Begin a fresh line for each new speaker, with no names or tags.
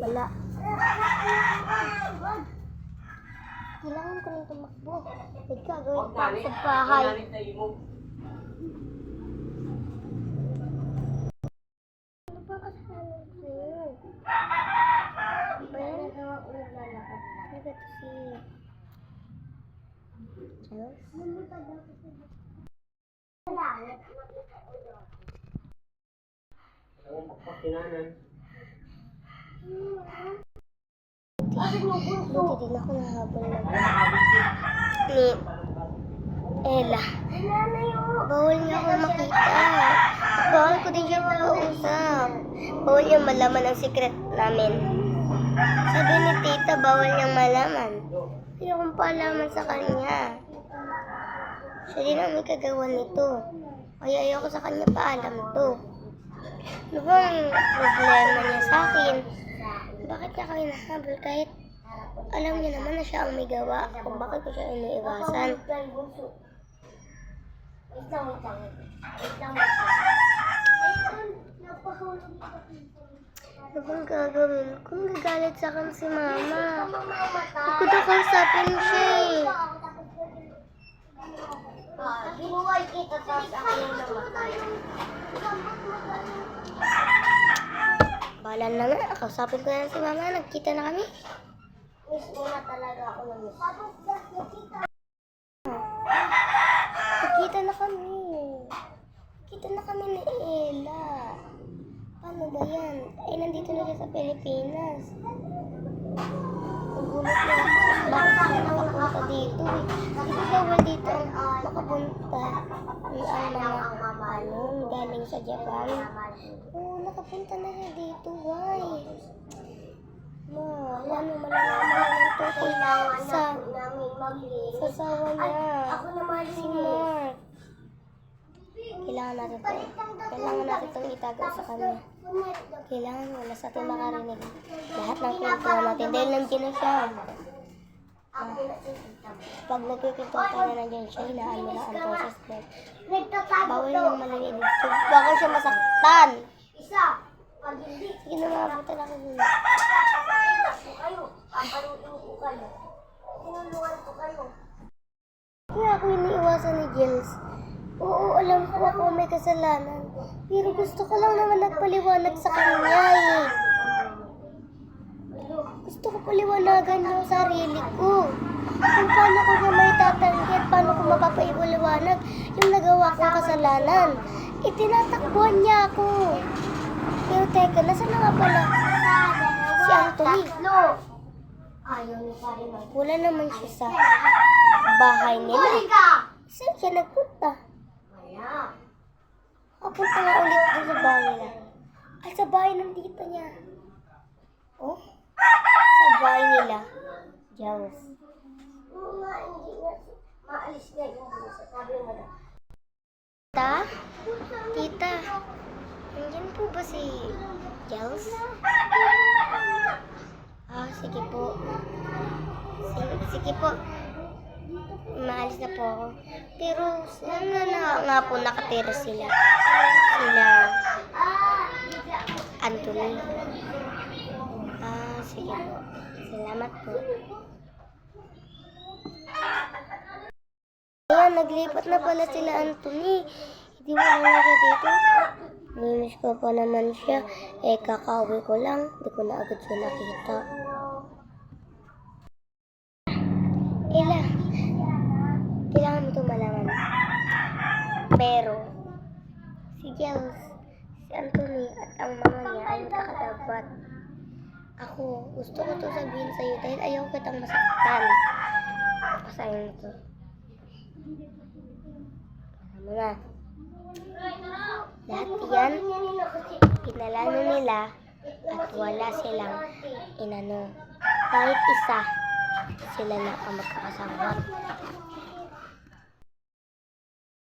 Wala. Kailangan ko nang tumakbo. May gagawin pa ako sa bahay. Ano ba kasalanan ko sa'yo? Ba yan ang gawa ko naglalakad na? Nagat si... Charles? Ano ba daw kasi? Wala si... Charles? Buti din ako nahabol na ni Ella. Bawal niya ako makita. Bawal ko din siya makausap. Bawal niya malaman ang secret namin. Sabi ni tita, bawal niyang malaman. Hindi akong paalaman sa kanya. Siya din ang may kagawa nito. Kaya ayoko sa kanya paalam to. Ano ba ang problema niya sa akin? Bakit niya ako hinahabol kahit alam niya naman na siya ang may gawa kung bakit ko siya iniiwasan. Ano bang gagawin? Kung gagalit sa akin si mama. Hindi ko daw kausapin siya eh.
Binuway kita tapos ako yung.
Bahala na nga. Kausapin ko na si mama. Nagkita na kami.
Miss mo na talaga ako ng miss.
Nagkita na kami. Nagkita na kami ni Ella. Paano ba yan? Ay, nandito na siya sa Pilipinas. Nagulat na ako. Bakit siya nakapunta dito? Di ba bawal dito makapunta ng ang mga ano, galing sa Japan? Oo, nakapunta na siya dito. Why? Ma, ano malalaman ng
Kailangan
sa sa asawa niya.
Ako naman
Si. Mark. Kailangan natin to. Kailangan natin itong itago sa kanya. Kailangan wala sa atin makarinig. Lahat ng kwento natin. Dahil nandiyan na siya.
Ako na si tita mo.
Pag nagkikwento tayo na nandiyan siya, hinaan mo lang ang mo.
Nagtatago
Bawal yung malamig dito. Siya masaktan.
Isa. Pag hindi,
Sige na mga buta na kayo.
kayo. Papaluin ko kayo. Tinulungan ko kayo.
Kaya ako iniiwasan ni Jels. Oo, alam ko ako may kasalanan. Pero gusto ko lang naman nagpaliwanag sa kanya eh. Gusto ko paliwanagan yung sarili ko. Kung paano ko niya may tatanggi at paano ko mapapaiwaliwanag yung nagawa kong kasalanan. Itinatakbuhan niya ako. Pero teka, nasa na nga pala? Si Anthony. Wala naman siya sa bahay nila. Saan siya nagpunta?
Wala.
Kapunta nga ulit doon sa bahay nila. Ay, sa bahay ng tita niya. Oh? Sa bahay nila. Diyos.
Oo nga, hindi nga. Maalis na yung busa. Sabi mo na.
Tita? Tita? Nandiyan po ba si Jels? Ah, sige po. Sige, sige po. Maalis na po ako. Pero saan na, na nga po nakatira sila? Sila Anthony. Ah, sige po. Salamat po. Ayan, naglipat na pala sila Anthony. Hindi mo na siya dito. Nimiss ko pa naman siya. Eh, kakauwi ko lang. Hindi ko na agad siya nakita. Ella, kailangan mo ito malaman. Pero, si Giles, si Anthony at ang mama niya ay magkakatapat. Ako, gusto ko to sabihin sa'yo dahil ayaw kitang masaktan. Basahin mo to. Alam mo na. Lahat yan, pinalano nila at wala silang inano. Kahit isa, sila na ang magkakasama.